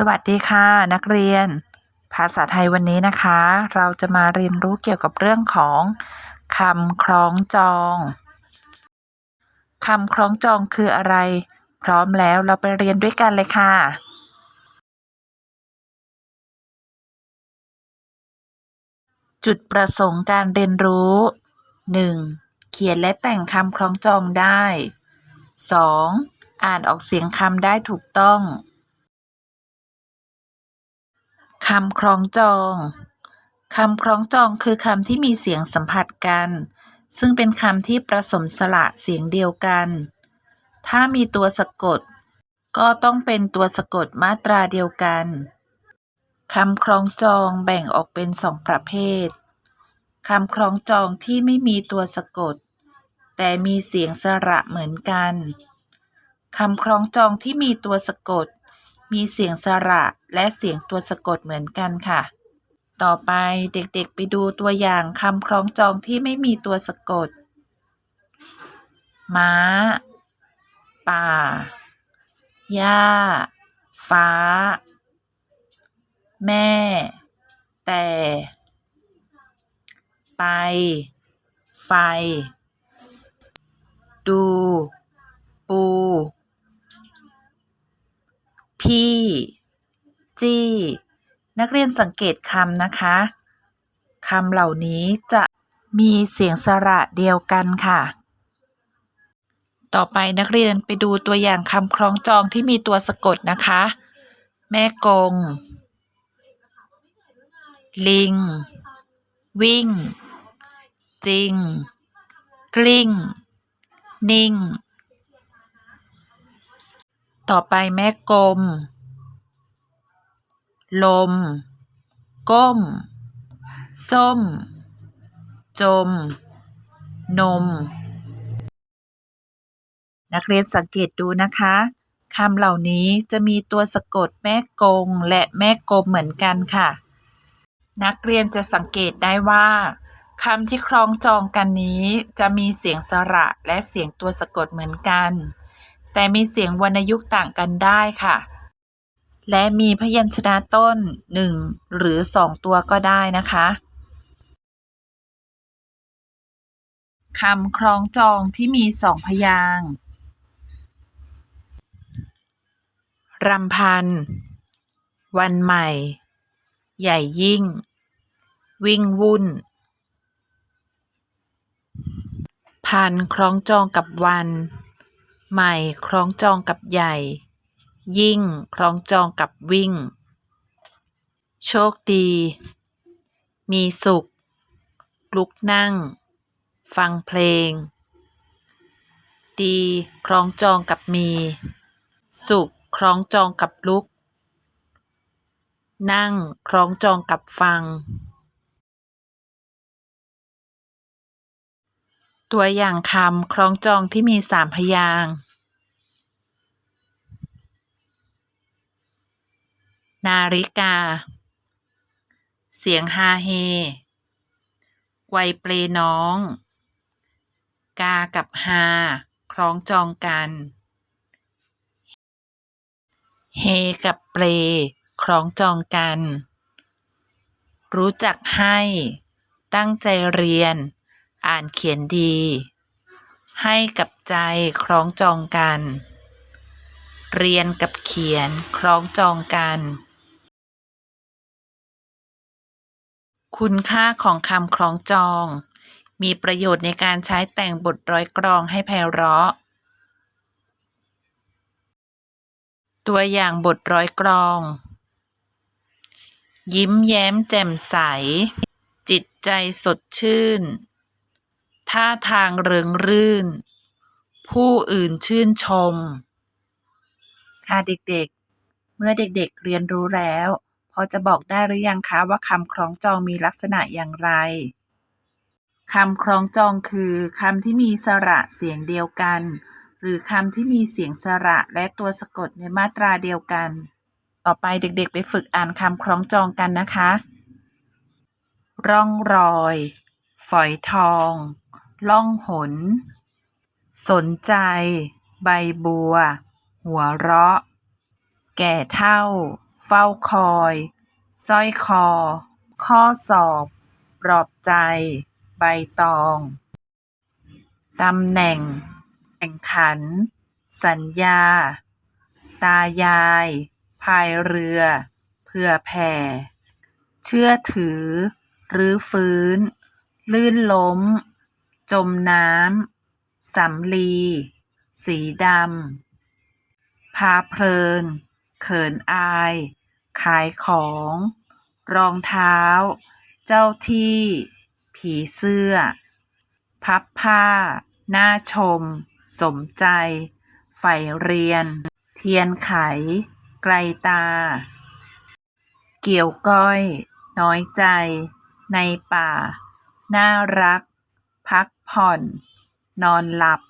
สวัสดีค่ะ นักเรียน ภาษาไทยวันนี้นะคะ เราจะมาเรียนรู้เกี่ยวกับเรื่องของคำคล้องจองคำคล้องจองคืออะไร พร้อมแล้วเราไปเรียนด้วยกันเลยค่ะ จุดประสงค์การเรียนรู้ 1. เขียนและแต่งคำคล้องจองได้ 2. อ่านออกเสียงคำได้ถูกต้อง คำคล้องจอง คำคล้องจองคือคำที่มีเสียงสัมผัสกัน ซึ่งเป็นคำที่ผสมสระเสียงเดียวกัน ถ้ามีตัวสะกด ก็ต้องเป็นตัวสะกดมาตราเดียวกันคำคล้องจองแบ่งออกเป็นสองประเภท คำคล้องจองที่ไม่มีตัวสะกด แต่มีเสียงสระเหมือนกัน คำคล้องจองที่มีตัวสะกด มีเสียงสระและเสียงตัวสะกดเหมือนกันค่ะ ต่อไปเด็กๆไปดูตัวอย่างคำคล้องจองที่ไม่มีตัวสะกด ม้า ป่า หญ้า ฟ้า แม่ แต่ ไป ไฟ ดู ปู พี่จี้นักเรียนสังเกตคำนะคะคำเหล่านี้จะมีเสียงสระเดียวกันค่ะ ต่อไปนักเรียนไปดูตัวอย่างคำคล้องจองที่มีตัวสะกดนะคะ แม่กง ลิง วิ่ง จริง กลิ้ง นิ่ง ต่อไปแม่กลม ลม ก้ม ส้ม จม นม นักเรียนสังเกตดูนะคะคำเหล่านี้จะมีตัวสะกดแม่กงและแม่กลมเหมือนกันค่ะ นักเรียนจะสังเกตได้ว่าคำที่คล้องจองกันนี้จะมีเสียงสระและเสียงตัวสะกดเหมือนกัน แต่มีเสียงวรรณยุกต์ต่างกันได้ค่ะ และมีพยัญชนะต้นหนึ่งหรือสองตัวก็ได้นะคะคำคล้องจองที่มีสองพยางรำพัน วันใหม่ ใหญ่ยิ่ง วิ่งวุ่น พันคล้องจองกับวัน ใหม่คล้องจองกับใหญ่ ยิ่งคล้องจองกับวิ่ง โชคดี มีสุข ลุกนั่ง ฟังเพลง ดีคล้องจองกับมี สุขคล้องจองกับลุก นั่งคล้องจองกับฟัง ตัวอย่างคำคล้องจองที่มีสามพยางค์นาฬิกา เสียงฮาเฮไกวเปลน้อง กากับฮาคล้องจองกัน เฮกับเปลคล้องจองกัน รู้จักให้ ตั้งใจเรียน อ่านเขียนดี ให้กับใจคล้องจองกัน เรียนกับเขียนคล้องจองกัน คุณค่าของคำคล้องจอง มีประโยชน์ในการใช้แต่งบทร้อยกรองให้ไพเราะ ตัวอย่างบทร้อยกรอง ยิ้มแย้มแจ่มใสจิตใจสดชื่น ท่าทางเริงรื่น ผู้อื่นชื่นชม ค่ะเด็กๆ เมื่อเด็กๆเรียนรู้แล้วพอจะบอกได้หรือยังคะว่าคำคล้องจองมีลักษณะอย่างไรคำคล้องจองคือคำที่มีสระเสียงเดียวกัน หรือคำที่มีเสียงสระและตัวสะกดในมาตราเดียวกัน ต่อไปเด็กๆ ไปฝึกอ่านคำคล้องจองกันนะคะ ร่องรอย ฝอยทอง ล่องหน สนใจ ใบบัว หัวเราะ แก่เท่า เฝ้าคอย สร้อยคอ ข้อสอบปลอบใจ ใบตองตำแหน่ง แข่งขัน สัญญา ตายาย พายเรือ เพื่อแผ่ เชื่อถือหรือฟื้น ลื่นล้ม จมน้ำ สำลี สีดำ พาเพลิน เขินอาย ขายของ รองเท้า เจ้าที่ ผีเสื้อ พับผ้า หน้าชม สมใจ ใฝ่เรียน เทียนไข ไกลตา เกี่ยวก้อย น้อยใจ ในป่า น่ารัก พักผ่อน นอนหลับ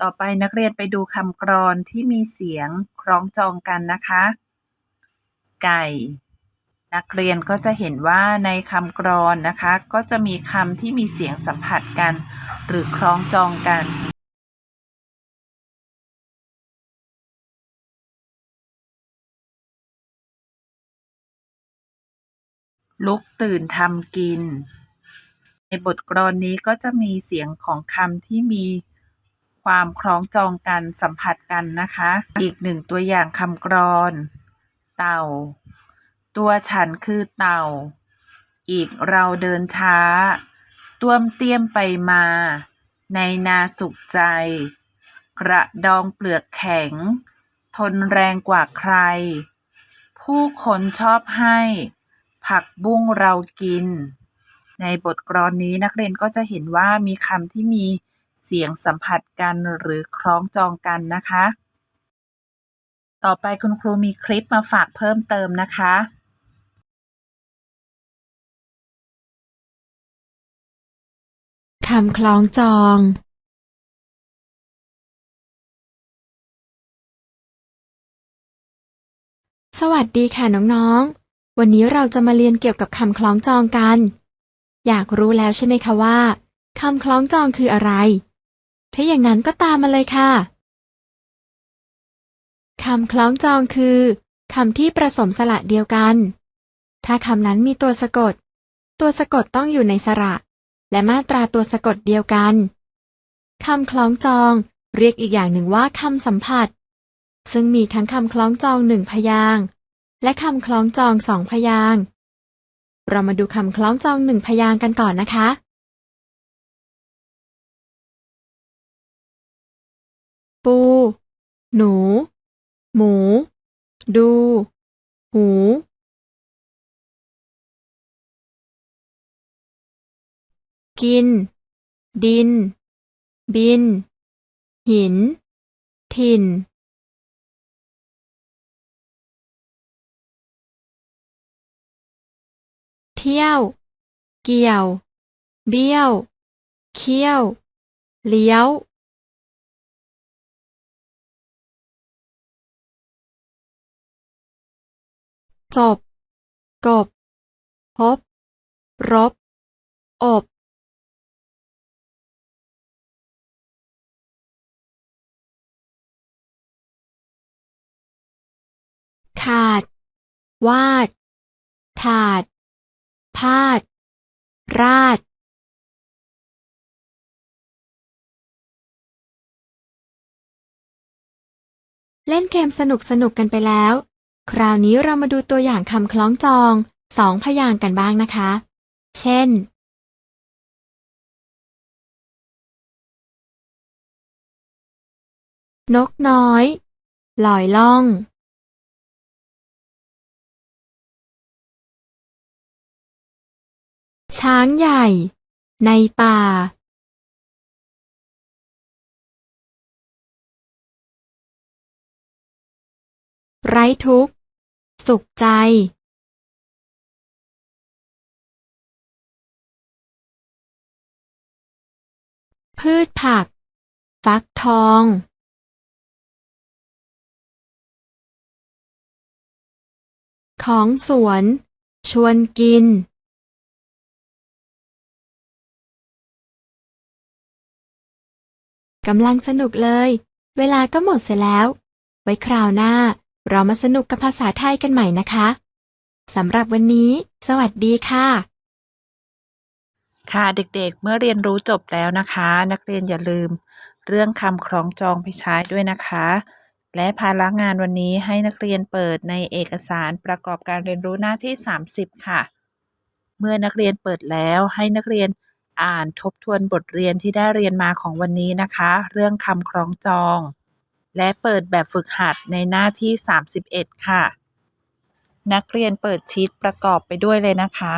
ต่อไปนักเรียนไปดูคำกรอนที่มีเสียงคล้องจองกันนะคะ ไก่ นักเรียนก็จะเห็นว่าในคำกรอนนะคะ ก็จะมีคำที่มีเสียงสัมผัสกัน หรือคล้องจองกันลุกตื่นทำกินใน บทกลอนนี้ก็จะมีเสียงของคำที่มีความคล้องจองกันสัมผัสกันนะคะ อีกหนึ่งตัวอย่างคำกรอน เต่า ตัวฉันคือเต่า อีกเราเดินช้า ต้วมเตี้ยมไปมา ในนาสุขใจ กระดองเปลือกแข็ง ทนแรงกว่าใคร ผู้คนชอบให้ ผักบุ้งเรากิน ในบทกลอนนี้นักเรียนก็จะเห็นว่ามีคำที่มีเสียงสัมผัสกันหรือคล้องจองกันนะคะ ต่อไปคุณครูมีคลิปมาฝากเพิ่มเติมนะคะคำคล้องจอง สวัสดีค่ะน้องๆ วันนี้เราจะมาเรียนเกี่ยวกับคำคล้องจองกัน อยากรู้แล้วใช่ไหมคะว่าคำคล้องจองคืออะไร ถ้าอย่างนั้นก็ตามมาเลยค่ะคำคล้องจองคือคำที่ประสมสระเดียวกัน ถ้าคำนั้นมีตัวสะกด ตัวสะกดต้องอยู่ในสระ และมาตราตัวสะกดเดียวกันคำคล้องจอง เรียกอีกอย่างหนึ่งว่าคำสัมผัส ซึ่งมีทั้งคำคล้องจองหนึ่งพยางค์และคำคล้องจองสองพยางค์ เรามาดูคำคล้องจองหนึ่งพยางค์กันก่อนนะคะ ปู หนู หมู ดู หู กิน ดิน บิน หิน ถิ่น เที่ยว เกี่ยว เบี้ยว เคี้ยว เลี้ยวจบ กบ พบ รบ อบ ขาด วาด ถาด พาด ราด เล่นเกมสนุกสนุกกันไปแล้ว คราวนี้เรามาดูตัวอย่างคำคล้องจองสองพยางกันบ้างนะคะ เช่น นกน้อย ลอยล่อง ช้างใหญ่ ในป่าไร้ทุกข์ สุขใจ พืชผัก ฟักทอง ของสวน ชวนกิน กำลังสนุกเลย เวลาก็หมดเสียแล้ว ไว้คราวหน้า เรามาสนุกกับภาษาไทยกันใหม่นะคะสำหรับวันนี้ สวัสดีค่ะ ค่ะเด็กๆ เมื่อเรียนรู้จบแล้วนะคะ นักเรียนอย่าลืม เรื่องคำคล้องจองไปใช้ด้วยนะคะ และภาระงานวันนี้ให้นักเรียนเปิดในเอกสารประกอบการเรียนรู้หน้าที่ 30 ค่ะ เมื่อนักเรียนเปิดแล้วให้นักเรียน อ่านทบทวนบทเรียนที่ได้เรียนมาของวันนี้นะคะ เรื่องคำคล้องจอง และเปิดแบบฝึกหัดในหน้าที่ 31 ค่ะ นักเรียนเปิดชีตประกอบไปด้วยเลยนะคะ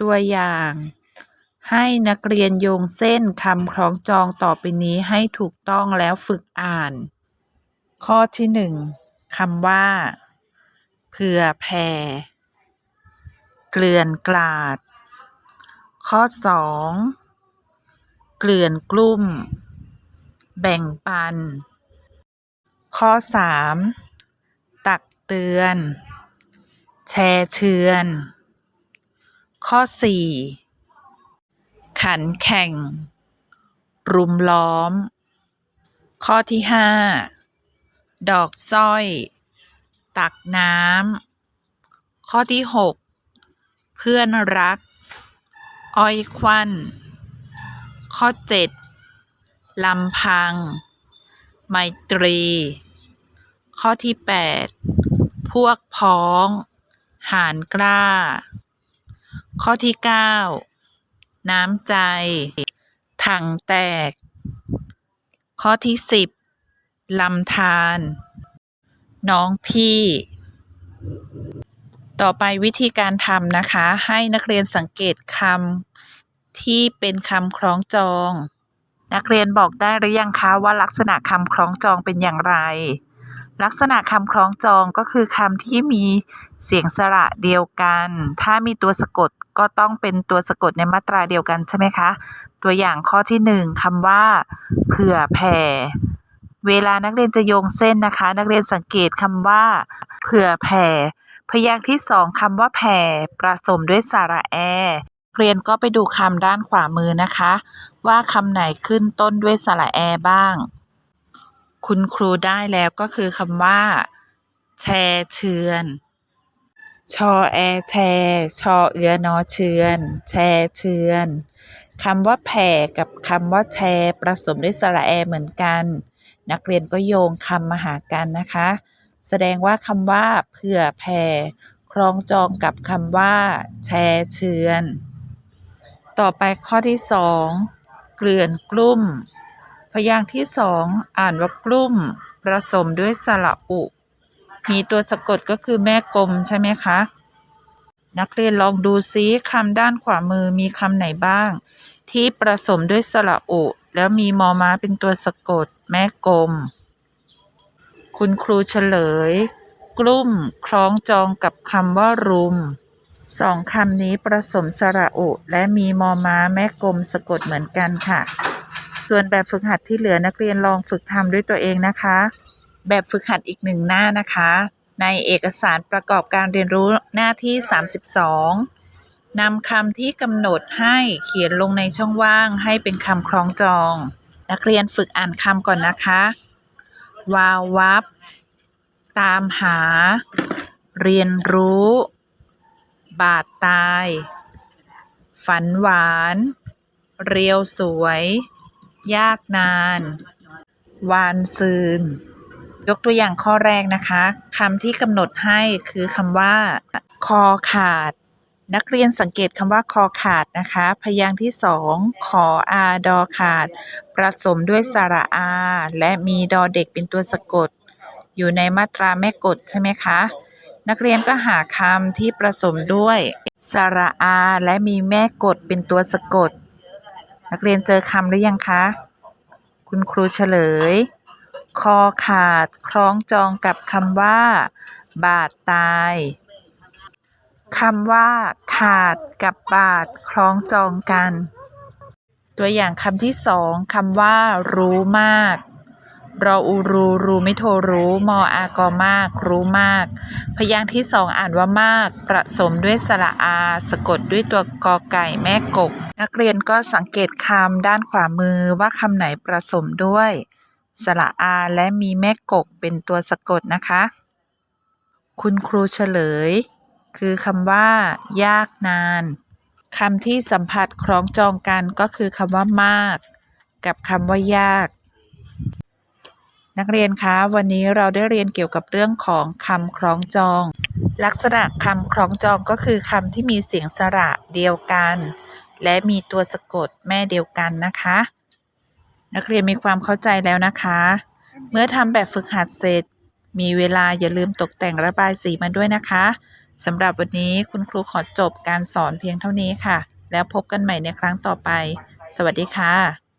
ตัวอย่าง ให้นักเรียนโยงเส้นคำคล้องจองต่อไปนี้ให้ถูกต้องแล้วฝึกอ่าน ข้อที่หนึ่งคำว่า เผื่อแผ่ เกลื่อนกลาด ข้อสองเกลื่อนกลุ่ม แบ่งปัน ข้อสามตักเตือน แชร์เชือน ข้อสี่ขันแข่ง รุมล้อม ข้อที่ห้าดอกสร้อย ตักน้ำ ข้อที่หกเพื่อนรัก อ้อยควัน ข้อเจ็ดลำพัง ไมตรี ข้อที่แปดพวกพ้อง หารกล้า ข้อที่เก้าน้ำใจ ถังแตก ข้อที่สิบลำธารน้องพี่ ต่อไปวิธีการทำนะคะ ให้นักเรียนสังเกตคำที่เป็นคำคล้องจอง นักเรียนบอกได้หรือยังคะว่าลักษณะคำคล้องจองเป็นอย่างไร ลักษณะคำคล้องจองก็คือคำที่มีเสียงสระเดียวกัน ถ้ามีตัวสะกดก็ต้องเป็นตัวสะกดในมาตราเดียวกันใช่ไหมคะ ตัวอย่างข้อที่หนึ่งคำว่า เผื่อแผ่ เวลานักเรียนจะโยงเส้นนะคะ นักเรียนสังเกตคำว่า เผื่อแผ่ พยางค์ที่สองคำว่าแผ่ประสมด้วยสระแอเรียนก็ไปดูคำด้านขวามือนะคะ ว่าคำไหนขึ้นต้นด้วยสระแอบ้าง คุณครูได้แล้วก็คือคำว่า แชร์เชือนชอแอแชร์ชอเอือนอเชือนแชร์เชือนคำว่าแผ่กับคำว่าแชร์ประสมด้วยสระแอเหมือนกัน นักเรียนก็โยงคำมาหากันนะคะ แสดงว่าคำว่า เผื่อแผ่คล้องจองกับคำว่า แชร์เชือน ต่อไปข้อที่สองเกลื่อนกลุ่ม พยางค์ที่สองอ่านว่ากลุ่มผสมด้วยสระอุ มีตัวสะกดก็คือแม่กลมใช่ไหมคะ นักเรียนลองดูซิคำด้านขวามือมีคำไหนบ้าง ที่ผสมด้วยสระอุ แล้วมีมอม้าเป็นตัวสะกดแม่กลม คุณครูเฉลย กลุ่ม คล้องจองกับคำว่ารุมสองคำนี้ผสมสระอุ และมีมอม้าแม่กลมสะกดเหมือนกันค่ะ ส่วนแบบฝึกหัดที่เหลือนักเรียนลองฝึกทำด้วยตัวเองนะคะ แบบฝึกหัดอีกหนึ่งหน้านะคะ ในเอกสารประกอบการเรียนรู้หน้าที่ 32นำคำที่กำหนดให้เขียนลงในช่องว่างให้เป็นคำคล้องจอง นักเรียนฝึกอ่านคำก่อนนะคะ วาววับ ตามหา เรียนรู้ บาดตาย ฝันหวาน เรียวสวย ยากนาน วานซืน ยกตัวอย่างข้อแรกนะคะคำที่กำหนดให้คือคำว่า คอขาด นักเรียนสังเกตคำว่าคอขาดนะคะ พยางค์ที่สองขออาดอขาดผสมด้วยสระอา และมีดอเด็กเป็นตัวสะกด อยู่ในมาตราแม่กฎใช่ไหมคะ นักเรียนก็หาคำที่ผสมด้วยสระอา และมีแม่กฎเป็นตัวสะกด นักเรียนเจอคำหรือยังคะ คุณครูเฉลย คอขาด คล้องจองกับคำว่า บาดตาย คำว่า ขาดกับบาดคล้องจองกัน ตัวอย่างคำที่สองคำว่า รู้มากรออูรูรูไม่โทรู้มออากอมาก รู้มาก พยางค์ที่สองอ่านว่ามาก ประสมด้วยสระอา สะกดด้วยตัวกอไก่แม่กก นักเรียนก็สังเกตคำด้านขวามือว่าคำไหนผสมด้วย สระอาและมีแม่กกเป็นตัวสะกดนะคะ คุณครูเฉลย คือคำว่า ยากนานคำที่สัมผัสคล้องจองกันก็คือคำว่ามาก กับคำว่ายาก นักเรียนคะวันนี้เราได้เรียนเกี่ยวกับเรื่องของคำคล้องจอง ลักษณะคำคล้องจองก็คือคำที่มีเสียงสระเดียวกัน และมีตัวสะกดแม่เดียวกันนะคะ นักเรียนมีความเข้าใจแล้วนะคะ เมื่อทำแบบฝึกหัดเสร็จ มีเวลาอย่าลืมตกแต่งระบายสีมาด้วยนะคะ สำหรับวันนี้คุณครูขอจบการสอนเพียงเท่านี้ค่ะ แล้วพบกันใหม่ในครั้งต่อไป สวัสดีค่ะ